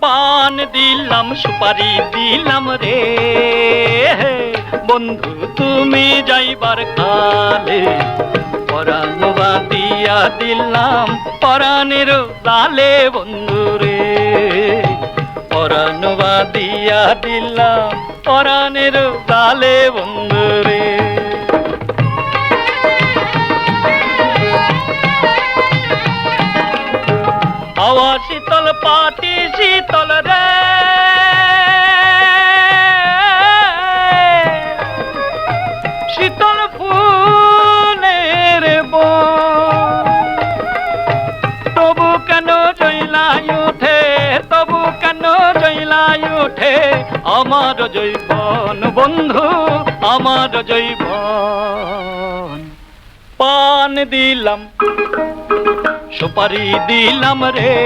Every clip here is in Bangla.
পান দিলাম, সুপারি দিলাম রে। বন্ধু, তুমি যাইবার কালে পরাণবা দিয়া দিলাম পরাণের দালে বন্ধু রে। পরাণবা দিয়া দিলাম পরাণের দালে বন্ধু রে। শীতল পাটি শীতল রে। শীতল ফুলের। তবু কেন জইলাই উঠে তবু কেন জইলাই উঠে আমার জৈবন বন্ধু, আমার জৈবন। পান দিলাম সুপারি দিলাম রে।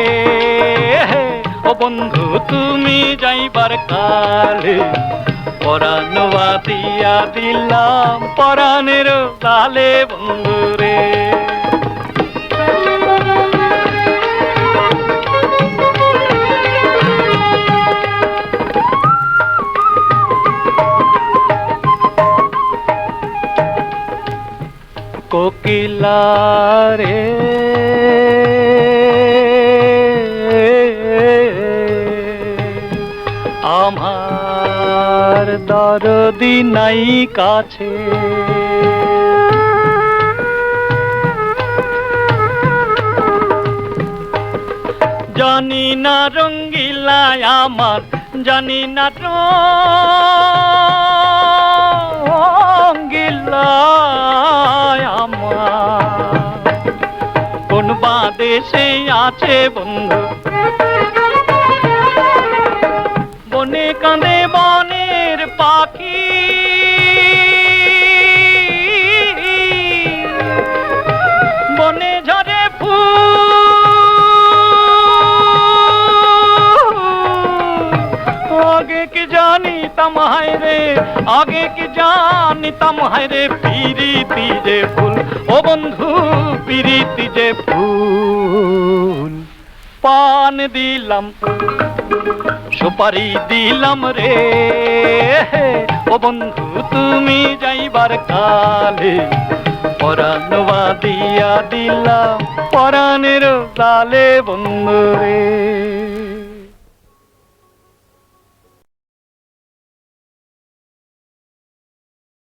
ও বন্ধু, তুমি যাইবার কালে পরানোয়া দিয়া দিলাম পরাণের কালে বন্ধু রে। কোকিলা রে আমার দরদি নাই কাছে। জানি না রঙ্গিলায় আমার, জানি না রঙ্গিলায় আমার। কোন বাদেশে আছে বন্ধু বনে কাঁদে বনের পাখি। বনে ঝরে ফুল। আগে কি জানিতাম, হায় রে? আগে কি জানিতাম, হায় রে? পিরিতি যে ফুল। ও বন্ধু, পিরিতি যে ফুল। পান দিলাম, সুপারি দিলাম রে। ও বন্ধু, তুমি যাইবার কালে পরাণবা দিয়া দিলাম পরানের লালে বন্ধু রে।